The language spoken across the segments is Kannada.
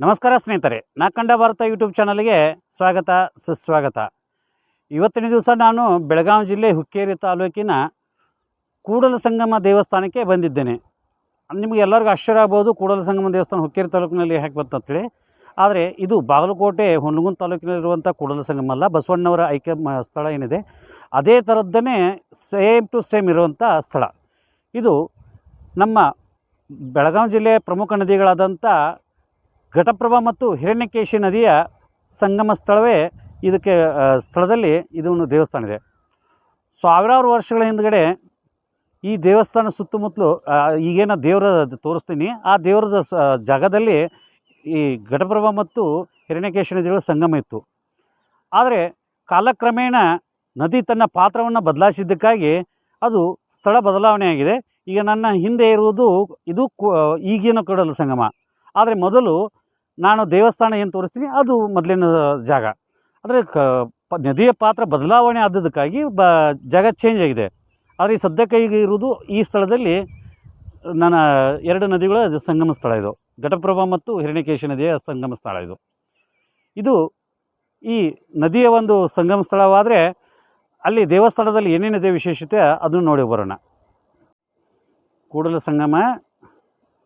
ನಮಸ್ಕಾರ ಸ್ನೇಹಿತರೆ ನಾ ಕಂಡ ಭಾರತ ಯೂಟ್ಯೂಬ್ ಚಾನಲ್ಗೆ ಸ್ವಾಗತ, ಸುಸ್ವಾಗತ. ಇವತ್ತಿನ ದಿವಸ ನಾನು ಬೆಳಗಾವಿ ಜಿಲ್ಲೆ ಹುಕ್ಕೇರಿ ತಾಲೂಕಿನ ಕೂಡಲ ಸಂಗಮ ದೇವಸ್ಥಾನಕ್ಕೆ ಬಂದಿದ್ದೇನೆ. ನಿಮಗೆ ಎಲ್ಲರಿಗೂ ಆಶ್ಚರ್ಯ ಆಗ್ಬೋದು, ಕೂಡಲ ಸಂಗಮ ದೇವಸ್ಥಾನ ಹುಕ್ಕೇರಿ ತಾಲೂಕಿನಲ್ಲಿ ಹೇಗೆ ಬಂತಂತೇಳಿ ಆದರೆ ಇದು ಬಾಗಲಕೋಟೆ ಹುಣಗುಂದ ತಾಲೂಕಿನಲ್ಲಿರುವಂಥ ಕೂಡಲ ಸಂಗಮ ಅಲ್ಲ, ಬಸವಣ್ಣವರ ಐಕ್ಯ ಸ್ಥಳ ಏನಿದೆ, ಅದೇ ಥರದ್ದೇ ಸೇಮ್ ಟು ಸೇಮ್ ಇರುವಂಥ ಸ್ಥಳ. ಇದು ನಮ್ಮ ಬೆಳಗಾವಿ ಜಿಲ್ಲೆಯ ಪ್ರಮುಖ ನದಿಗಳಾದಂಥ ಘಟಪ್ರಭಾ ಮತ್ತು ಹಿರಣ್ಯಕೇಶಿ ನದಿಯ ಸಂಗಮ ಸ್ಥಳವೇ ಇದಕ್ಕೆ ಸ್ಥಳದಲ್ಲಿ ಇದು ಒಂದು ದೇವಸ್ಥಾನ ಇದೆ. ಸಾವಿರಾರು ವರ್ಷಗಳ ಹಿಂದ್ಗಡೆ ಈ ದೇವಸ್ಥಾನ ಸುತ್ತಮುತ್ತಲು ಈಗೇನೋ ದೇವರ ತೋರಿಸ್ತೀನಿ. ಆ ದೇವರದ ಜಾಗದಲ್ಲಿ ಈ ಘಟಪ್ರಭಾ ಮತ್ತು ಹಿರಣ್ಯಕೇಶಿ ನದಿಗಳ ಸಂಗಮ ಇತ್ತು. ಆದರೆ ಕಾಲಕ್ರಮೇಣ ನದಿ ತನ್ನ ಪಾತ್ರವನ್ನು ಬದಲಾಯಿಸಿದ್ದಕ್ಕಾಗಿ ಅದು ಸ್ಥಳ ಬದಲಾವಣೆಯಾಗಿದೆ ಈಗ ನನ್ನ ಹಿಂದೆ ಇರುವುದು ಇದು ಈಗಿನ ಕೊಡಲು ಸಂಗಮ. ಆದರೆ ಮೊದಲು ನಾನು ದೇವಸ್ಥಾನ ಏನು ತೋರಿಸ್ತೀನಿ, ಅದು ಮೊದಲಿನ ಜಾಗ. ಅಂದರೆ ಕ ನದಿಯ ಪಾತ್ರ ಬದಲಾವಣೆ ಆದದಕ್ಕಾಗಿ ಬ, ಜಾಗ ಚೇಂಜ್ ಆಗಿದೆ. ಆದರೆ ಈ ಸದ್ಯಕ್ಕೆ ಈಗ ಇರುವುದು ಈ ಸ್ಥಳದಲ್ಲಿ ನನ್ನ ಎರಡು ನದಿಗಳ ಸಂಗಮ ಸ್ಥಳ ಇದು. ಘಟಪ್ರಭಾ ಮತ್ತು ಹಿರಣ್ಯಕೇಶಿ ನದಿಯ ಸಂಗಮ ಸ್ಥಳ ಇದು. ಇದು ಈ ನದಿಯ ಒಂದು ಸಂಗಮ ಸ್ಥಳವಾದರೆ ಅಲ್ಲಿ ದೇವಸ್ಥಾನದಲ್ಲಿ ಏನೇನಿದೆ ವಿಶೇಷತೆ ಅದನ್ನು ನೋಡಿ ಬರೋಣ. ಕೂಡಲ ಸಂಗಮ,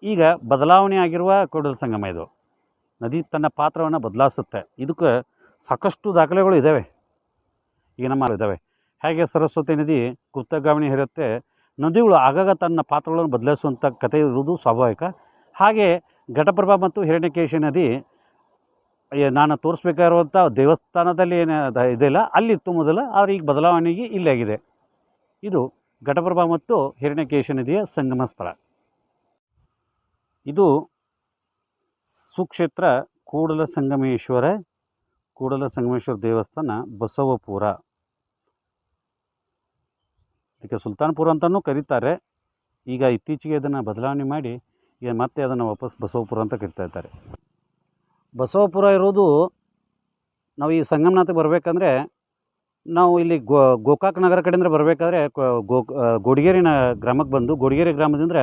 ಈಗ ಬದಲಾವಣೆ ಆಗಿರುವ ಕೂಡಲ ಸಂಗಮ ಇದು. ನದಿ ತನ್ನ ಪಾತ್ರವನ್ನು ಬದಲಾಯಿಸುತ್ತೆ ಇದಕ್ಕೆ ಸಾಕಷ್ಟು ದಾಖಲೆಗಳು ಇದ್ದಾವೆ ಈಗ ನಮ್ಮ ಇದ್ದಾವೆ ಹೇಗೆ ಸರಸ್ವತಿ ನದಿ ಗುಪ್ತಗಾಮಿನಿ ಹರಿಯುತ್ತೆ? ನದಿಗಳು ಆಗಾಗ ತನ್ನ ಪಾತ್ರಗಳನ್ನು ಬದಲಾಯಿಸುವಂಥ ಕಥೆ ಇರುವುದು ಸ್ವಾಭಾವಿಕ. ಹಾಗೆ ಘಟಪ್ರಭಾ ಮತ್ತು ಹಿರಣ್ಯಕೇಶಿ ನದಿ ನಾನು ತೋರಿಸ್ಬೇಕಾಗಿರುವಂಥ ದೇವಸ್ಥಾನದಲ್ಲಿ ಏನು ಇದೆಯಲ್ಲ ಅಲ್ಲಿತ್ತು ಮೊದಲು, ಆದರೆ ಈಗ ಬದಲಾವಣೆಗೆ ಇಲ್ಲಾಗಿದೆ ಇದು ಘಟಪ್ರಭಾ ಮತ್ತು ಹಿರಣ್ಯಕೇಶಿ ನದಿಯ ಸಂಗಮ ಸ್ಥಳ ಇದು ಸುಕ್ಷೇತ್ರ ಕೂಡಲ ಸಂಗಮೇಶ್ವರ ಕೂಡಲ ಸಂಗಮೇಶ್ವರ ದೇವಸ್ಥಾನ ಬಸವಪುರ. ಇದಕ್ಕೆ ಸುಲ್ತಾನ್ಪುರ ಅಂತಲೂ ಕರೀತಾರೆ. ಈಗ ಇತ್ತೀಚೆಗೆ ಅದನ್ನು ಬದಲಾವಣೆ ಮಾಡಿ ಈಗ ಮತ್ತೆ ಅದನ್ನು ವಾಪಸ್ ಬಸವಪುರ ಅಂತ ಕರಿತಾ ಇದ್ದಾರೆ. ಬಸವಪುರ ಇರೋದು ನಾವು ಈ ಸಂಗಮನಾಥ ಬರಬೇಕಂದ್ರೆ ನಾವು ಇಲ್ಲಿ ಗೋ, ಗೋಕಾಕ್ ನಗರ ಕಡೆಯಿಂದ ಬರಬೇಕಾದ್ರೆ ಗೋ ಗೋಡಿಗೇರಿನ ಗ್ರಾಮಕ್ಕೆ ಬಂದು ಗೋಡಿಗೇರಿ ಗ್ರಾಮದಿಂದ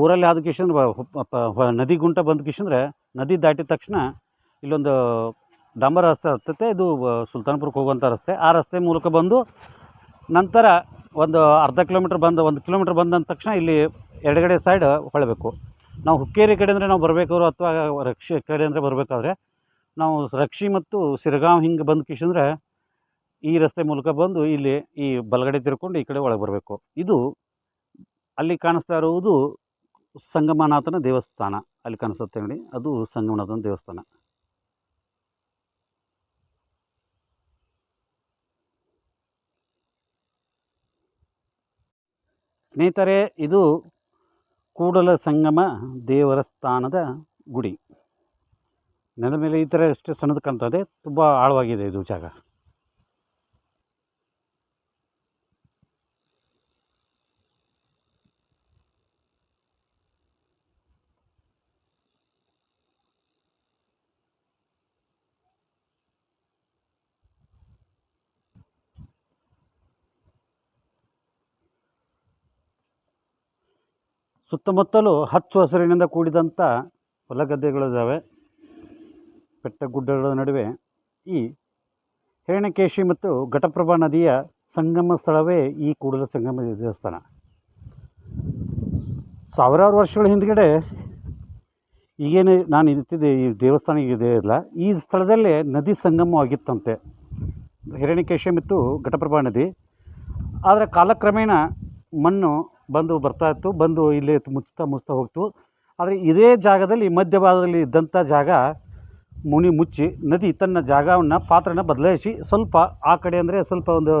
ಊರಲ್ಲಿ ಆದ ಕಿಶಂದ್ರೆ ನದಿ ಗುಂಟ ಬಂದ ಕಿಶಂದ್ರೆ ನದಿ ದಾಟಿದ ತಕ್ಷಣ ಇಲ್ಲೊಂದು ಡಾಂಬರ್ ರಸ್ತೆ ಹತ್ತತ್ತೆ. ಇದು ಸುಲ್ತಾನ್ಪುರಕ್ಕೆ ಹೋಗುವಂಥ ರಸ್ತೆ. ಆ ರಸ್ತೆ ಮೂಲಕ ಬಂದು ನಂತರ ಒಂದು ಅರ್ಧ ಕಿಲೋಮೀಟ್ರ್ ಬಂದು, ಒಂದು ಕಿಲೋಮೀಟ್ರ್ ಬಂದ ತಕ್ಷಣ ಇಲ್ಲಿ ಎಡಗಡೆ ಸೈಡ್ ಹೊಳಬೇಕು. ನಾವು ಹುಕ್ಕೇರಿ ಕಡೆ ಅಂದರೆ ನಾವು ಬರಬೇಕಾದ್ರು ಅಥವಾ ರಕ್ಷಿ ಕಡೆ ಅಂದರೆ ಬರಬೇಕಾದ್ರೆ ನಾವು ರಕ್ಷಿ ಮತ್ತು ಸಿರಗಾಂವ್ ಹಿಂಗೆ ಬಂದ ಕಿಶಂದ್ರೆ ಈ ರಸ್ತೆ ಮೂಲಕ ಬಂದು ಇಲ್ಲಿ ಈ ಬಲಗಡೆ ತಿರ್ಕೊಂಡು ಈ ಕಡೆ ಒಳಗೆ ಬರಬೇಕು. ಇದು ಅಲ್ಲಿ ಕಾಣಿಸ್ತಾ ಇರುವುದು ಸಂಗಮನಾಥನ ದೇವಸ್ಥಾನ ಅಲ್ಲಿ ಕಾಣಿಸುತ್ತೆ ನೋಡಿ. ಅದು ಸಂಗಮನಾಥನ ದೇವಸ್ಥಾನ. ಸ್ನೇಹಿತರೆ, ಇದು ಕೂಡಲ ಸಂಗಮ ದೇವರ ಸ್ಥಾನದ ಗುಡಿ. ನೆಲ ಮೇಲೆ ಈ ಥರ ಎಷ್ಟು ಸಣ್ಣದು ಕಾಣ್ತದೆ ತುಂಬ ಆಳವಾಗಿದೆ ಇದು ಜಾಗ. ಸುತ್ತಮುತ್ತಲು ಹಚ್ಚು ಹಸಿರಿನಿಂದ ಕೂಡಿದಂಥ ಹೊಲ ಗದ್ದೆಗಳಿದ್ದಾವೆ ಬೆಟ್ಟ ಗುಡ್ಡಗಳ ನಡುವೆ ಈ ಹಿರಣ್ಯಕೇಶಿ ಮತ್ತು ಘಟಪ್ರಭಾ ನದಿಯ ಸಂಗಮ ಸ್ಥಳವೇ ಈ ಕೂಡಲ ಸಂಗಮ ದೇವಸ್ಥಾನ. ಸಾವಿರಾರು ವರ್ಷಗಳ ಹಿಂದ್ಗಡೆ ಈಗೇನು ನಾನು ಇರ್ತಿದ್ದೆ ಈ ದೇವಸ್ಥಾನ ಇದೆ ಇಲ್ಲ. ಈ ಸ್ಥಳದಲ್ಲೇ ನದಿ ಸಂಗಮವಾಗಿತ್ತಂತೆ ಹಿರಣ್ಯಕೇಶಿ ಮತ್ತು ಘಟಪ್ರಭಾ ನದಿ. ಆದರೆ ಕಾಲಕ್ರಮೇಣ ಮಣ್ಣು ಬಂದು ಬರ್ತಾ ಇತ್ತು, ಬಂದು ಇಲ್ಲಿ ಮುಚ್ತಾ ಮುಚ್ತಾ ಹೋಗ್ತು. ಆದರೆ ಇದೇ ಜಾಗದಲ್ಲಿ ಮಧ್ಯಭಾಗದಲ್ಲಿ ಇದ್ದಂಥ ಜಾಗ ಮುನಿ ಮುಚ್ಚಿ, ನದಿ ತನ್ನ ಜಾಗವನ್ನು ಪಾತ್ರನ ಬದಲಾಯಿಸಿ ಸ್ವಲ್ಪ ಆ ಕಡೆ ಅಂದರೆ ಸ್ವಲ್ಪ ಒಂದು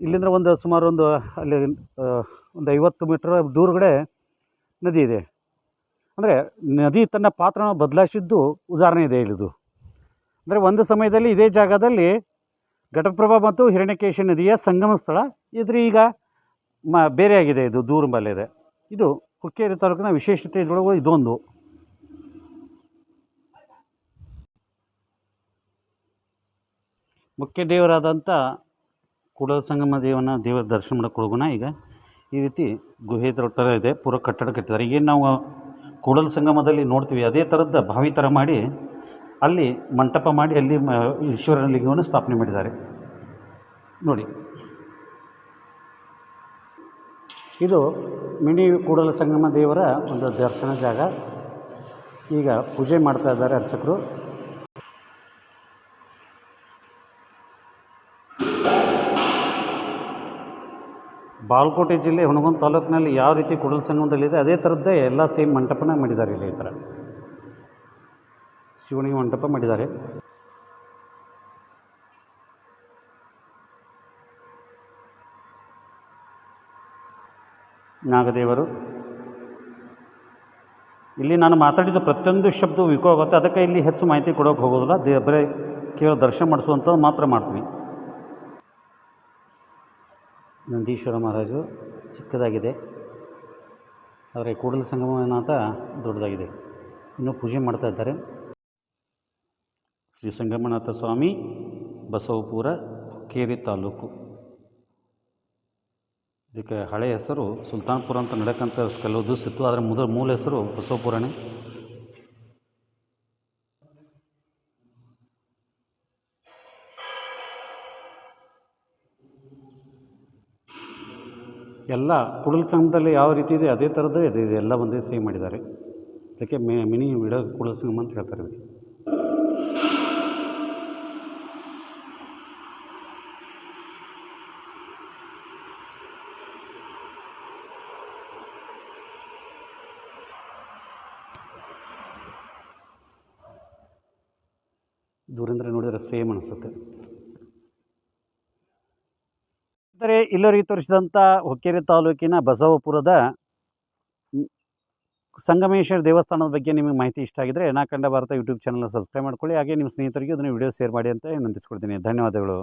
ಇಲ್ಲಿಂದ ಒಂದು ಸುಮಾರು ಒಂದು ಅಲ್ಲಿ ಒಂದು ಐವತ್ತು ಮೀಟ್ರ್ ದೂರಗಡೆ ನದಿ ಇದೆ. ಅಂದರೆ ನದಿ ತನ್ನ ಪಾತ್ರನ ಬದಲಾಯಿಸಿದ್ದು ಉದಾಹರಣೆ ಇದೆ ಇಲ್ಲಿದು. ಅಂದರೆ ಒಂದು ಸಮಯದಲ್ಲಿ ಇದೇ ಜಾಗದಲ್ಲಿ ಘಟಪ್ರಭಾ ಮತ್ತು ಹಿರಣ್ಯಕೇಶಿ ನದಿಯ ಸಂಗಮ ಸ್ಥಳ ಇದ್ರೆ ಈಗ. ಮ, ಬೇರೆಯಾಗಿದೆ ಇದು ದೂರ ಇದೆ. ಹುಕ್ಕೇರಿ ತಾಲೂಕಿನ ವಿಶೇಷತೆ ಇದರೊಳಗೆ ಇದೊಂದು. ಮುಖ್ಯ ದೇವರಾದಂಥ ಕುಡಲ ಸಂಗಮ ದೇವನ ದೇವರ ದರ್ಶನ ಮಾಡಕ್ಕೆ ಈಗ ಈ ರೀತಿ ಗುಹೆ ಥರ ಇದೆ, ಪೂರ ಕಟ್ಟಡ ಕಟ್ಟಿದ್ದಾರೆ ಈಗೇನು ನಾವು ಕೂಡಲ ಸಂಗಮದಲ್ಲಿ ನೋಡ್ತೀವಿ, ಅದೇ ಥರದ ಬಾವಿ ಥರ ಮಾಡಿ ಅಲ್ಲಿ ಮಂಟಪ ಮಾಡಿ ಅಲ್ಲಿ ಈಶ್ವರನ ಲಿಂಗವನ್ನು ಸ್ಥಾಪನೆ ಮಾಡಿದ್ದಾರೆ. ನೋಡಿ. ಇದು ಮಿನಿ ಕೂಡಲ ಸಂಗಮ ದೇವರ ಒಂದು ದರ್ಶನ ಜಾಗ. ಈಗ ಪೂಜೆ ಮಾಡ್ತಾ ಇದ್ದಾರೆ ಅರ್ಚಕರು. ಬಾಲ್ಕೋಟೆ ಜಿಲ್ಲೆ ಹುಣಗುಂದ ತಾಲೂಕಿನಲ್ಲಿ ಯಾವ ರೀತಿ ಕೂಡಲ ಸಂಗಮದಲ್ಲಿದೆ, ಅದೇ ಥರದ್ದೇ ಎಲ್ಲ ಸೇಮ್ ಮಂಟಪನ ಮಾಡಿದ್ದಾರೆ ಇಲ್ಲಿ ಈ ಥರ. ಶಿವನಿಗೆ ಮಂಟಪ ಮಾಡಿದ್ದಾರೆ. ನಾಗದೇವರು. ಇಲ್ಲಿ ನಾನು ಮಾತಾಡಿದ ಪ್ರತಿಯೊಂದು ಶಬ್ದ ವಿಕೋ ಆಗುತ್ತೆ. ಅದಕ್ಕೆ ಇಲ್ಲಿ ಹೆಚ್ಚು ಮಾಹಿತಿ ಕೊಡೋಕೆ ಹೋಗೋದಿಲ್ಲ. ದೇ ಬರೀ ಕೇವಲ ದರ್ಶನ ಮಾಡಿಸುವಂಥದ್ದು ಮಾತ್ರ ಮಾಡ್ತೀವಿ. ನಂದೀಶ್ವರ ಮಹಾರಾಜು ಚಿಕ್ಕದಾಗಿದೆ. ಆದರೆ ಕೂಡಲ ಸಂಗಮನಾಥ ದೊಡ್ಡದಾಗಿದೆ. ಇನ್ನೂ ಪೂಜೆ ಮಾಡ್ತಾ ಇದ್ದಾರೆ. ಶ್ರೀ ಸಂಗಮನಾಥ ಸ್ವಾಮಿ, ಬಸವಪುರ ಕೇರಿ ತಾಲೂಕು. ಇದಕ್ಕೆ ಹಳೆಯ ಹೆಸರು ಸುಲ್ತಾನ್ಪುರ ಅಂತ ನಡಕಂತ ಕೆಲವು ದಿವಸ ಇತ್ತು, ಆದರೆ ಮೊದಲ ಮೂಲ ಹೆಸರು ಬಸವಪುರಾಣಿ ಎಲ್ಲ ಕುಡಲ್ ಸಂಘದಲ್ಲಿ ಯಾವ ರೀತಿ ಇದೆ, ಅದೇ ಥರದ್ದು ಇದೆ ಎಲ್ಲ ಒಂದೇ ಸೇಮ್ ಮಾಡಿದ್ದಾರೆ. ಅದಕ್ಕೆ ಮಿನಿ ವಿಡ ಕುಡಲ್ ಸಂಗಮ ಅಂತ ಹೇಳ್ತಾರೆ ಇದಕ್ಕೆ ದೂರಿಂದ ನೋಡಿದರೆ ಸೇಮ್ ಅನಿಸುತ್ತೆ. ಅಂದರೆ ಇಲ್ಲವರೆಗೆ ತೋರಿಸಿದಂಥ ಹೊಕ್ಕೇರಿ ತಾಲೂಕಿನ ಬಸವಪುರದ ಸಂಗಮೇಶ್ವರ ದೇವಸ್ಥಾನದ ಬಗ್ಗೆ ನಿಮಗೆ ಮಾಹಿತಿ ಇಷ್ಟ ಆಗಿದ್ದರೆ ನಾ ಕಂಡ ಭಾರತ ಯೂಟ್ಯೂಬ್ ಚಾನಲ್ನ ಸಬ್ಸ್ಕ್ರೈಬ್ ಮಾಡ್ಕೊಳ್ಳಿ. ಹಾಗೆ ನಿಮ್ಮ ಸ್ನೇಹಿತರಿಗೆ ಅದನ್ನು ವಿಡಿಯೋ ಶೇರ್ ಮಾಡಿ ಅಂತ ವಿನಂತಿಸ್ಕೊಳ್ತೀನಿ ಧನ್ಯವಾದಗಳು.